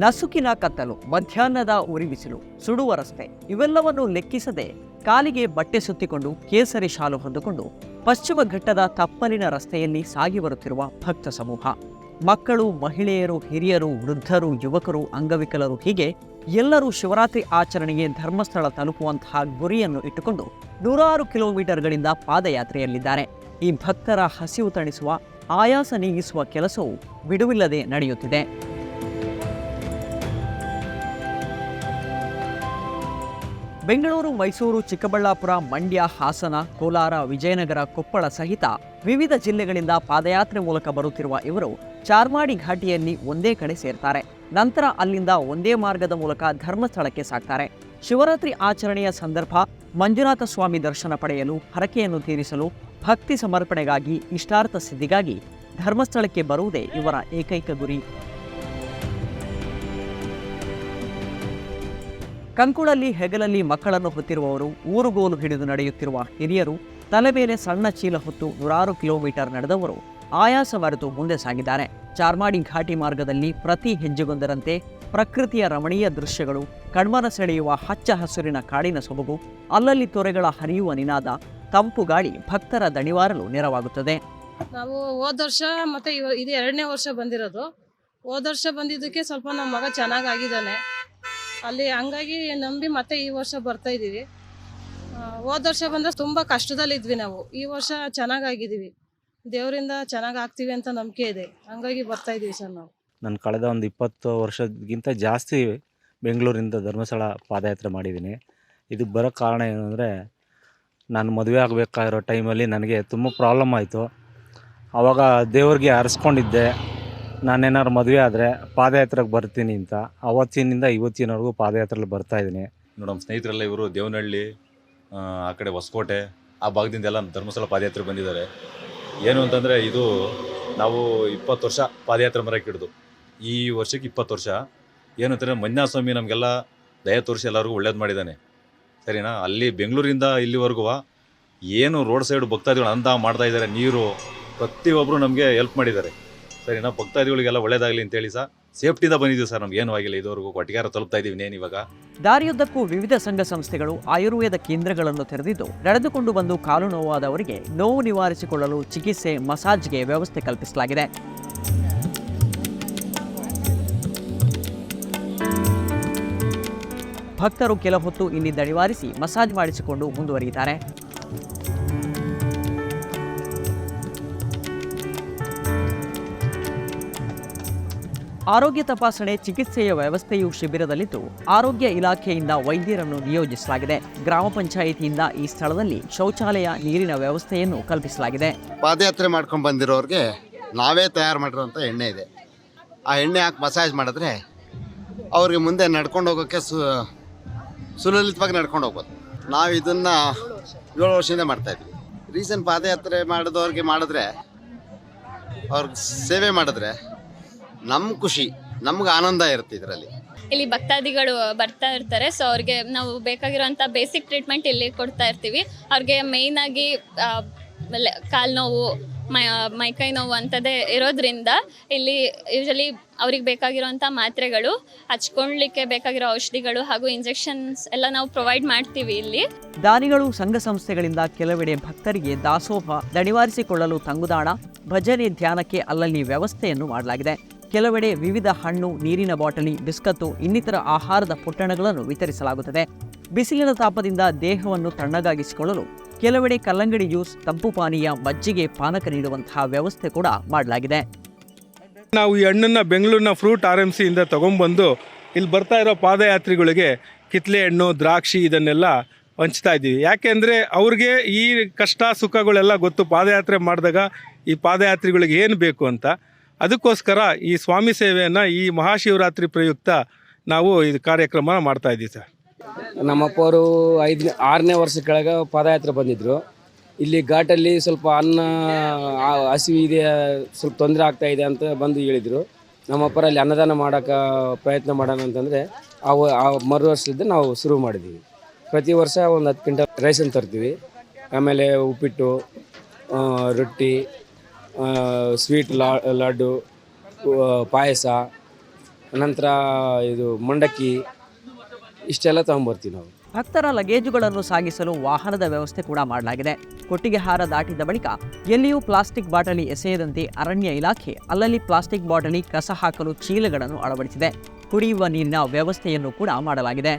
ನಸುಕಿನ ಕತ್ತಲು, ಮಧ್ಯಾಹ್ನದ ಉರಿ ಬಿಸಿಲು ಸುಡುವ ರಸ್ತೆ ಇವೆಲ್ಲವನ್ನು ಲೆಕ್ಕಿಸದೆ ಕಾಲಿಗೆ ಬಟ್ಟೆ ಸುತ್ತಿಕೊಂಡು ಕೇಸರಿ ಶಾಲು ಹೊಂದಿಕೊಂಡು ಪಶ್ಚಿಮ ಘಟ್ಟದ ತಪ್ಪಲಿನ ರಸ್ತೆಯಲ್ಲಿ ಸಾಗಿ ಬರುತ್ತಿರುವ ಭಕ್ತ ಸಮೂಹ. ಮಕ್ಕಳು, ಮಹಿಳೆಯರು, ಹಿರಿಯರು, ವೃದ್ಧರು, ಯುವಕರು, ಅಂಗವಿಕಲರು ಹೀಗೆ ಎಲ್ಲರೂ ಶಿವರಾತ್ರಿ ಆಚರಣೆಗೆ ಧರ್ಮಸ್ಥಳ ತಲುಪುವಂತಹ ಗುರಿಯನ್ನು ಇಟ್ಟುಕೊಂಡು ನೂರಾರು ಕಿಲೋಮೀಟರ್ಗಳಿಂದ ಪಾದಯಾತ್ರೆಯಲ್ಲಿದ್ದಾರೆ. ಈ ಭಕ್ತರ ಹಸಿವು ತಣಿಸುವ, ಆಯಾಸ ನೀಗಿಸುವ ಕೆಲಸವು ಬಿಡುವಿಲ್ಲದೆ ನಡೆಯುತ್ತಿದೆ. ಬೆಂಗಳೂರು, ಮೈಸೂರು, ಚಿಕ್ಕಬಳ್ಳಾಪುರ, ಮಂಡ್ಯ, ಹಾಸನ, ಕೋಲಾರ, ವಿಜಯನಗರ, ಕೊಪ್ಪಳ ಸಹಿತ ವಿವಿಧ ಜಿಲ್ಲೆಗಳಿಂದ ಪಾದಯಾತ್ರೆ ಮೂಲಕ ಬರುತ್ತಿರುವ ಇವರು ಚಾರ್ಮಾಡಿ ಘಾಟಿಯಲ್ಲಿ ಒಂದೇ ಕಡೆ ಸೇರ್ತಾರೆ. ನಂತರ ಅಲ್ಲಿಂದ ಒಂದೇ ಮಾರ್ಗದ ಮೂಲಕ ಧರ್ಮಸ್ಥಳಕ್ಕೆ ಸಾಗ್ತಾರೆ. ಶಿವರಾತ್ರಿ ಆಚರಣೆಯ ಸಂದರ್ಭ ಮಂಜುನಾಥ ಸ್ವಾಮಿ ದರ್ಶನ ಪಡೆಯಲು, ಹರಕೆಯನ್ನು ತೀರಿಸಲು, ಭಕ್ತಿ ಸಮರ್ಪಣೆಗಾಗಿ, ಇಷ್ಟಾರ್ಥ ಸಿದ್ಧಿಗಾಗಿ ಧರ್ಮಸ್ಥಳಕ್ಕೆ ಬರುವುದೇ ಇವರ ಏಕೈಕ ಗುರಿ. ಕಂಕುಳಲ್ಲಿ ಹೆಗಲಲ್ಲಿ ಮಕ್ಕಳನ್ನು ಹೊತ್ತಿರುವವರು ಊರುಗೋಲು ಹಿಡಿದು ನಡೆಯುತ್ತಿರುವ ಹಿರಿಯರು ತಲೆ ಮೇಲೆ ಸಣ್ಣ ಚೀಲ ಹೊತ್ತು ನೂರಾರು ಕಿಲೋಮೀಟರ್ ನಡೆದವರು ಆಯಾಸ ಮರೆತು ಮುಂದೆ ಸಾಗಿದ್ದಾರೆ. ಚಾರ್ಮಾಡಿ ಘಾಟಿ ಮಾರ್ಗದಲ್ಲಿ ಪ್ರತಿ ಹೆಜ್ಜೆಗೊಂದರಂತೆ ಪ್ರಕೃತಿಯ ರಮಣೀಯ ದೃಶ್ಯಗಳು, ಕಣ್ಮನ ಸೆಳೆಯುವ ಹಚ್ಚ ಹಸುರಿನ ಕಾಡಿನ ಸೊಬಗು, ಅಲ್ಲಲ್ಲಿ ತೊರೆಗಳ ಹರಿಯುವ ನಿನಾದ ತಂಪು ಗಾಳಿ ಭಕ್ತರ ದಣಿವಾರಲು ನೆರವಾಗುತ್ತದೆ. ನಾವು ಹೋದ ವರ್ಷ ಮತ್ತೆ ಇದು ಎರಡನೇ ವರ್ಷ ಬಂದಿರೋದು. ಹೋದ ವರ್ಷ ಬಂದಿದ್ದಕ್ಕೆ ಸ್ವಲ್ಪ ನಮ್ಮ ಮಗ ಚೆನ್ನಾಗಿ ಆಗಿದ್ದಾನೆ ಅಲ್ಲಿ ಹಂಗಾಗಿ ನಂಬಿ ಮತ್ತೆ ಈ ವರ್ಷ ಬರ್ತಾ ಇದ್ದೀವಿ. ಹೋದ ವರ್ಷ ಬಂದ್ರೆ ತುಂಬ ಕಷ್ಟದಲ್ಲಿದ್ವಿ ನಾವು. ಈ ವರ್ಷ ಚೆನ್ನಾಗಾಗಿದ್ದೀವಿ. ದೇವರಿಂದ ಚೆನ್ನಾಗಿ ಆಗ್ತೀವಿ ಅಂತ ನಂಬಿಕೆ ಇದೆ. ಹಂಗಾಗಿ ಬರ್ತಾ ಇದ್ದೀವಿ ಸರ್ ನಾವು. ನಾನು ಕಳೆದ ಒಂದು ಇಪ್ಪತ್ತು ವರ್ಷಕ್ಕಿಂತ ಜಾಸ್ತಿ ಬೆಂಗಳೂರಿಂದ ಧರ್ಮಸ್ಥಳ ಪಾದಯಾತ್ರೆ ಮಾಡಿದ್ದೀನಿ. ಇದಕ್ಕೆ ಬರೋ ಕಾರಣ ಏನು ಅಂದರೆ, ನಾನು ಮದುವೆ ಆಗಬೇಕಾಗಿರೋ ಟೈಮಲ್ಲಿ ನನಗೆ ತುಂಬ ಪ್ರಾಬ್ಲಮ್ ಆಯಿತು. ಆವಾಗ ದೇವ್ರಿಗೆ ಹರಿಸ್ಕೊಂಡಿದ್ದೆ ನಾನೇನಾದ್ರು ಮದುವೆ ಆದರೆ ಪಾದಯಾತ್ರೆಗೆ ಬರ್ತೀನಿ ಅಂತ ಅವತ್ತಿನಿಂದ ಇವತ್ತಿನವರೆಗೂ ಪಾದಯಾತ್ರೆಲಿ ಬರ್ತಾಯಿದ್ದೀನಿ ನಮ್ಮ ಸ್ನೇಹಿತರೆಲ್ಲ ಇವರು ದೇವನಹಳ್ಳಿ ಆ, ಆ ಕಡೆ ಹೊಸಕೋಟೆ ಆ ಭಾಗದಿಂದ ಎಲ್ಲ ಧರ್ಮಸ್ಥಳ ಪಾದಯಾತ್ರೆ ಬಂದಿದ್ದಾರೆ. ಏನು ಅಂತಂದರೆ ಇದು ನಾವು ಇಪ್ಪತ್ತು ವರ್ಷ ಪಾದಯಾತ್ರೆ ಮರಕ್ಕೆ ಹಿಡಿದು ಈ ವರ್ಷಕ್ಕೆ ಇಪ್ಪತ್ತು ವರ್ಷ. ಏನು ಅಂತಂದರೆ ಮಂಜುನಾಥ ಸ್ವಾಮಿ ನಮಗೆಲ್ಲ ದಯ ತೋರಿಸಿ ಎಲ್ಲರಿಗೂ ಒಳ್ಳೇದು ಮಾಡಿದ್ದಾನೆ. ಸರಿನಾ? ಅಲ್ಲಿ ಬೆಂಗಳೂರಿಂದ ಇಲ್ಲಿವರೆಗೂ ಏನು ರೋಡ್ ಸೈಡ್ ಭಕ್ತಾದಿಗಳು ಅಂತ ಮಾಡ್ತಾ ಇದ್ದಾರೆ ನೀರು ಪ್ರತಿಯೊಬ್ಬರು ನಮಗೆ ಹೆಲ್ಪ್ ಮಾಡಿದ್ದಾರೆ. ಸರಿನಾ? ಭಕ್ತಾದಿಗಳಿಗೆಲ್ಲ ಒಳ್ಳೇದಾಗಲಿ ಅಂತೇಳಿ ಸರ್ ಸೇಫ್ಟಿಯಿಂದ ಬಂದಿದ್ದೀವಿ ಸರ್ ನಮ್ಗೆ. ಏನೂ ಆಗಿಲ್ಲ. ಇದುವರೆಗೂ ಕೊಟ್ಟಿಗಾರ ತಲುಪ್ತಾ ಇದ್ದೀವಿ ಇನ್ನೇನು ಇವಾಗ. ದಾರಿಯುದ್ದಕ್ಕೂ ವಿವಿಧ ಸಂಘ ಸಂಸ್ಥೆಗಳು ಆಯುರ್ವೇದ ಕೇಂದ್ರಗಳನ್ನು ತೆರೆದಿದ್ದು, ನಡೆದುಕೊಂಡು ಬಂದು ಕಾಲು ನೋವಾದವರಿಗೆ ನೋವು ನಿವಾರಿಸಿಕೊಳ್ಳಲು ಚಿಕಿತ್ಸೆ, ಮಸಾಜ್ಗೆ ವ್ಯವಸ್ಥೆ ಕಲ್ಪಿಸಲಾಗಿದೆ. ಭಕ್ತರು ಕೆಲ ಹೊತ್ತು ಇಲ್ಲಿ ದಣಿವಾರಿಸಿ ಮಸಾಜ್ ಮಾಡಿಸಿಕೊಂಡು ಮುಂದುವರಿಯುತ್ತಾರೆ. ಆರೋಗ್ಯ ತಪಾಸಣೆ ಚಿಕಿತ್ಸೆಯ ವ್ಯವಸ್ಥೆಯು ಶಿಬಿರದಲ್ಲಿದ್ದು, ಆರೋಗ್ಯ ಇಲಾಖೆಯಿಂದ ವೈದ್ಯರನ್ನು ನಿಯೋಜಿಸಲಾಗಿದೆ. ಗ್ರಾಮ ಪಂಚಾಯಿತಿಯಿಂದ ಈ ಸ್ಥಳದಲ್ಲಿ ಶೌಚಾಲಯ, ನೀರಿನ ವ್ಯವಸ್ಥೆಯನ್ನು ಕಲ್ಪಿಸಲಾಗಿದೆ. ಪಾದಯಾತ್ರೆ ಮಾಡ್ಕೊಂಡು ಬಂದಿರೋರಿಗೆ ನಾವೇ ತಯಾರು ಮಾಡಿರೋಂಥ ಎಣ್ಣೆ ಇದೆ. ಆ ಎಣ್ಣೆ ಹಾಕಿ ಮಸಾಜ್ ಮಾಡಿದ್ರೆ ಅವ್ರಿಗೆ ಮುಂದೆ ನಡ್ಕೊಂಡು ಹೋಗೋಕ್ಕೆ ಸು, ಸುಲಲಿತವಾಗಿ ನಡ್ಕೊಂಡು ಹೋಗ್ಬೋದು. ನಾವು ಇದನ್ನು ಏಳು ವರ್ಷದಿಂದ ಮಾಡ್ತಾಯಿದ್ವಿ ರೀಸೆಂಟ್ ಪಾದಯಾತ್ರೆ ಮಾಡಿದವ್ರಿಗೆ ಮಾಡಿದ್ರೆ ಅವ್ರಿಗೆ ಸೇವೆ ಮಾಡಿದ್ರೆ ನಮ್ಮ ಖುಷಿ ನಮ್ಗೆ ಆನಂದ ಇರುತ್ತೆ ಇದರಲ್ಲಿ. ಇಲ್ಲಿ ಭಕ್ತಾದಿಗಳು ಬರ್ತಾ ಇರ್ತಾರೆ ಸೊ ಅವ್ರಿಗೆ ನಾವು ಬೇಕಾಗಿರುವಂಥ ಬೇಸಿಕ್ ಟ್ರೀಟ್ಮೆಂಟ್ ಇಲ್ಲಿ ಕೊಡ್ತಾ ಇರ್ತೀವಿ. ಅವ್ರಿಗೆ ಮೇಯ್ನಾಗಿ ಕಾಲು ನೋವು ಮೈ ಮೈಕೈ ನೋವು ಅಂಥದ್ದೇ ಇರೋದ್ರಿಂದ ಇಲ್ಲಿ ಯೂಶಲಿ ಅವ್ರಿಗೆ ಬೇಕಾಗಿರೋವಂಥ ಮಾತ್ರೆಗಳು ಹಚ್ಕೊಳ್ಲಿಕ್ಕೆ ಬೇಕಾಗಿರೋ ಔಷಧಿಗಳು ಹಾಗೂ ಇಂಜೆಕ್ಷನ್ಸ್ ಎಲ್ಲ ನಾವು ಪ್ರೊವೈಡ್ ಮಾಡ್ತೀವಿ ಇಲ್ಲಿ. ದಾನಿಗಳು ಸಂಘ ಸಂಸ್ಥೆಗಳಿಂದ ಕೆಲವೆಡೆ ಭಕ್ತರಿಗೆ ದಾಸೋಹ ದಣಿವಾರಿಸಿಕೊಳ್ಳಲು ತಂಗುದಾಣ ಭಜನೆ ಧ್ಯಾನಕ್ಕೆ ಅಲ್ಲಲ್ಲಿ ವ್ಯವಸ್ಥೆಯನ್ನು ಮಾಡಲಾಗಿದೆ. ಕೆಲವೆಡೆ ವಿವಿಧ ಹಣ್ಣು, ನೀರಿನ ಬಾಟಲಿ, ಬಿಸ್ಕತ್ತು, ಇನ್ನಿತರ ಆಹಾರದ ಪೊಟ್ಟಣಗಳನ್ನು ವಿತರಿಸಲಾಗುತ್ತದೆ. ಬಿಸಿಲಿನ ತಾಪದಿಂದ ದೇಹವನ್ನು ತಣ್ಣಗಾಗಿಸಿಕೊಳ್ಳಲು ಕೆಲವೆಡೆ ಕಲ್ಲಂಗಡಿ ಜ್ಯೂಸ್, ತಂಪು ಪಾನೀಯ, ಮಜ್ಜಿಗೆ, ಪಾನಕ ನೀಡುವಂತಹ ವ್ಯವಸ್ಥೆ ಕೂಡ ಮಾಡಲಾಗಿದೆ. ನಾವು ಈ ಹಣ್ಣನ್ನು ಬೆಂಗಳೂರಿನ ಫ್ರೂಟ್ ಆರ್ ಎಂ ಸಿಯಿಂದ ತೊಗೊಂಬಂದು ಇಲ್ಲಿ ಬರ್ತಾ ಇರೋ ಪಾದಯಾತ್ರಿಗಳಿಗೆ ಕಿತ್ಲೆ ಹಣ್ಣು, ದ್ರಾಕ್ಷಿ ಇದನ್ನೆಲ್ಲ ಹಂಚ್ತಾ ಇದ್ದೀವಿ. ಯಾಕೆಂದರೆ ಅವ್ರಿಗೆ ಈ ಕಷ್ಟ ಸುಖಗಳೆಲ್ಲ ಗೊತ್ತು. ಪಾದಯಾತ್ರೆ ಮಾಡಿದಾಗ ಈ ಪಾದಯಾತ್ರಿಗಳಿಗೆ ಏನು ಬೇಕು ಅಂತ. ಅದಕ್ಕೋಸ್ಕರ ಈ ಸ್ವಾಮಿ ಸೇವೆಯನ್ನು ಈ ಮಹಾಶಿವರಾತ್ರಿ ಪ್ರಯುಕ್ತ ನಾವು ಇದು ಕಾರ್ಯಕ್ರಮ ಮಾಡ್ತಾ ಇದ್ದೀವಿ ಸರ್. ನಮ್ಮಪ್ಪವರು ಐದನೇ, ಆರನೇ ವರ್ಷ ಕೆಳಗೆ ಪಾದಯಾತ್ರೆ ಬಂದಿದ್ದರು ಇಲ್ಲಿ ಘಾಟಲ್ಲಿ ಸ್ವಲ್ಪ ಅನ್ನ ಹಸಿವು ಇದೆ, ಸ್ವಲ್ಪ ತೊಂದರೆ ಆಗ್ತಾ ಇದೆ ಅಂತ ಬಂದು ಹೇಳಿದರು. ನಮ್ಮಪ್ಪರ ಅಲ್ಲಿ ಅನ್ನದಾನ ಮಾಡೋಕೆ ಪ್ರಯತ್ನ ಮಾಡೋಣ ಅಂತಂದರೆ ಅವು ಆ ಮರು ವರ್ಷದಿಂದ ನಾವು ಶುರು ಮಾಡಿದ್ದೀವಿ ಪ್ರತಿ ವರ್ಷ ಒಂದು ಹತ್ತು ಕ್ವಿಂಟಲ್ ರೈಸನ್ನು ತರ್ತೀವಿ. ಆಮೇಲೆ ಉಪ್ಪಿಟ್ಟು ರೊಟ್ಟಿ ಸ್ವೀಟ್ ಲಾ, ಲಡ್ಡು ಪಾಯಸ, ನಂತರ ಇದು ಮಂಡಕ್ಕಿ, ಇಷ್ಟೆಲ್ಲ ತಗೊಂಡ್ಬರ್ತೀವಿ ನಾವು. ಭಕ್ತರ ಲಗೇಜುಗಳನ್ನು ಸಾಗಿಸಲು ವಾಹನದ ವ್ಯವಸ್ಥೆ ಕೂಡ ಮಾಡಲಾಗಿದೆ. ಕೊಟ್ಟಿಗೆಹಾರ ದಾಟಿದ ಬಳಿಕ ಎಲ್ಲಿಯೂ ಪ್ಲಾಸ್ಟಿಕ್ ಬಾಟಲಿ ಎಸೆಯದಂತೆ ಅರಣ್ಯ ಇಲಾಖೆ ಅಲ್ಲಲ್ಲಿ ಪ್ಲಾಸ್ಟಿಕ್ ಬಾಟಲಿ ಕಸ ಹಾಕಲು ಚೀಲಗಳನ್ನು ಅಳವಡಿಸಿದೆ. ಕುಡಿಯುವ ನೀರಿನ ವ್ಯವಸ್ಥೆಯನ್ನು ಕೂಡ ಮಾಡಲಾಗಿದೆ.